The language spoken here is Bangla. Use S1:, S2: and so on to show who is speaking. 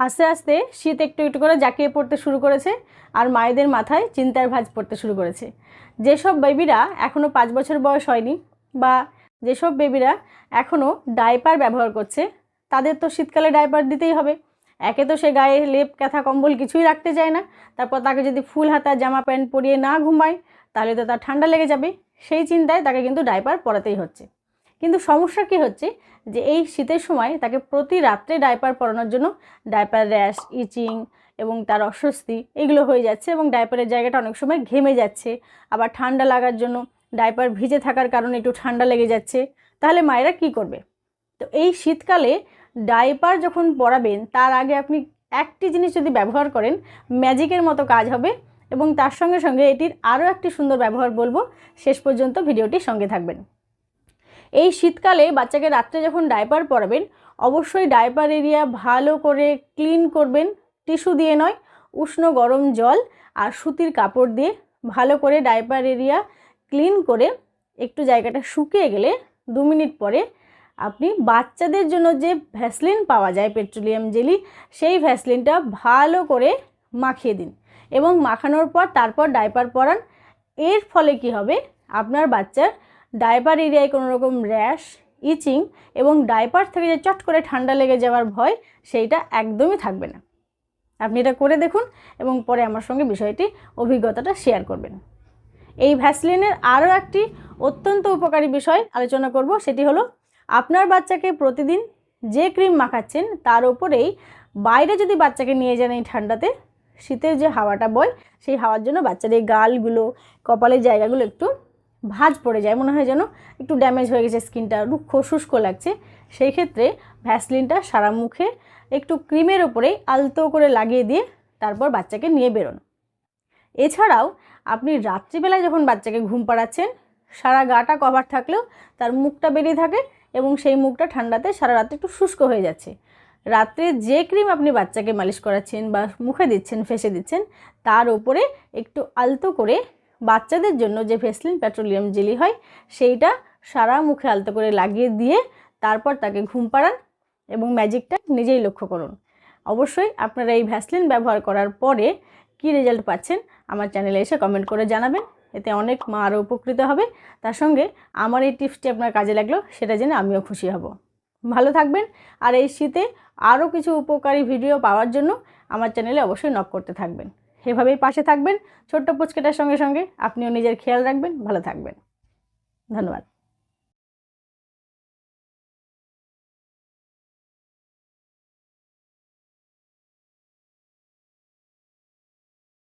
S1: আস্তে আস্তে শীত একটু একটু করে জাঁকিয়ে পড়তে শুরু করেছে আর মায়েদের মাথায় চিন্তার ভাঁজ পড়তে শুরু করেছে। যেসব বেবিরা এখনও পাঁচ বছর বয়স হয়নি বা যেসব বেবিরা এখনও ডাইপার ব্যবহার করছে, তাদের তো শীতকালে ডাইপার দিতেই হবে। একে তো সে গায়ে লেপ, ক্যাথা, কম্বল কিছুই রাখতে চায় না। তারপর তাকে যদি ফুল হাতা, জামা প্যান্ট পরিয়ে না ঘুমায়, তাহলে তো তার ঠান্ডা লেগে যাবে। সেই চিন্তায় তাকে কিন্তু ডাইপার পরাতেই হচ্ছে। কিন্তু সমস্যা কী হচ্ছে? যে এই শীতের সময় তাকে প্রতি রাত্রে ডাইপার পরানোর জন্য ডাইপার র্যাশ, ইচিং এবং তার অস্বস্তি এগুলো হয়ে যাচ্ছে এবং ডাইপারের জায়গাটা অনেক সময় ঘেমে যাচ্ছে। আবার ঠান্ডা লাগার জন্য ডাইপার ভিজে থাকার কারণে একটু ঠান্ডা লেগে যাচ্ছে। তাহলে মায়েরা কি করবে? তো এই শীতকালে ডাইপার যখন পরাবেন, তার আগে আপনি একটি জিনিস যদি ব্যবহার করেন, ম্যাজিকের মতো কাজ হবে এবং তার সঙ্গে সঙ্গে এটির আরও একটি সুন্দর ব্যবহার বলব। শেষ পর্যন্ত ভিডিওটির সঙ্গে থাকবেন। এই শীতকালে বাচ্চাকে রাত্রে যখন ডাইপার পরাবেন, অবশ্যই ডাইপার এরিয়া ভালো করে ক্লিন করবেন। টিস্যু দিয়ে নয়, উষ্ণ গরম জল আর সুতির কাপড় দিয়ে ভালো করে ডাইপার এরিয়া ক্লিন করে একটু জায়গাটা শুকিয়ে গেলে দু মিনিট পরে আপনি বাচ্চাদের জন্য যে ভ্যাসলিন পাওয়া যায়, পেট্রোলিয়াম জেলি, সেই ভ্যাসলিনটা ভালো করে মাখিয়ে দিন এবং মাখানোর পর তারপর ডাইপার পরান। এর ফলে কি হবে? আপনার বাচ্চার ডাইপার এরিয়ায় কোনো রকম র্যাশ, ইচিং এবং ডাইপার থেকে যে চট করে ঠান্ডা লেগে যাওয়ার ভয়, সেইটা একদমই থাকবে না। আপনি এটা করে দেখুন এবং পরে আমার সঙ্গে বিষয়টি, অভিজ্ঞতাটা শেয়ার করবেন। এই ভ্যাসলিনের আরও একটি অত্যন্ত উপকারী বিষয় আলোচনা করব, সেটি হলো আপনার বাচ্চাকে প্রতিদিন যে ক্রিম মাখাচ্ছেন, তার উপরেই বাইরে যদি বাচ্চাকে নিয়ে যান এই ঠান্ডাতে, শীতের যে হাওয়াটা বয়, সেই হাওয়ার জন্য বাচ্চার এই গালগুলো, কপালের জায়গাগুলো একটু ভাঁজ পড়ে যায়, মনে হয় যেন একটু ড্যামেজ হয়ে গেছে স্কিনটা রুক্ষ, শুষ্ক লাগছে। সেই ক্ষেত্রে ভ্যাসলিনটা সারা মুখে একটু ক্রিমের ওপরে আলতো করে লাগিয়ে দিয়ে তারপর বাচ্চাকে নিয়ে বেরোন। এছাড়াও আপনি রাত্রিবেলায় যখন বাচ্চাকে ঘুম পাড়াচ্ছেন, সারা গাটা কভার থাকলেও তার মুখটা বেরিয়ে থাকে এবং সেই মুখটা ঠান্ডাতে সারা রাত্রে একটু শুষ্ক হয়ে যাচ্ছে। রাত্রে যে ক্রিম আপনি বাচ্চাকে মালিশ করাচ্ছেন বা মুখে দিচ্ছেন, ফেসে দিচ্ছেন, তার ওপরে একটু আলতো করে বাচ্চাদের জন্য যে ভেসলিন পেট্রোলিয়াম জেলি হয়, সেইটা সারা মুখে আলতো করে লাগিয়ে দিয়ে তারপর তাকে ঘুম পাড়ান এবং ম্যাজিকটা নিজেই লক্ষ্য করুন। অবশ্যই আপনারা এই ভ্যাসলিন ব্যবহার করার পরে কি রেজাল্ট পাচ্ছেন আমার চ্যানেলে এসে কমেন্ট করে জানাবেন। এতে অনেক মা আরও উপকৃত হবে। তার সঙ্গে আমার এই টিপসটি আপনার কাজে লাগল, সেটা জেনে আমিও খুশি হব। ভালো থাকবেন। আর এই শীতে আরও কিছু উপকারী ভিডিও পাওয়ার জন্য আমার চ্যানেলে অবশ্যই নক করতে থাকবেন। এভাবেই পাশে থাকবেন। ছোট্ট পুচকেটার সঙ্গে সঙ্গে আপনিও নিজের খেয়াল রাখবেন। ভালো থাকবেন। ধন্যবাদ।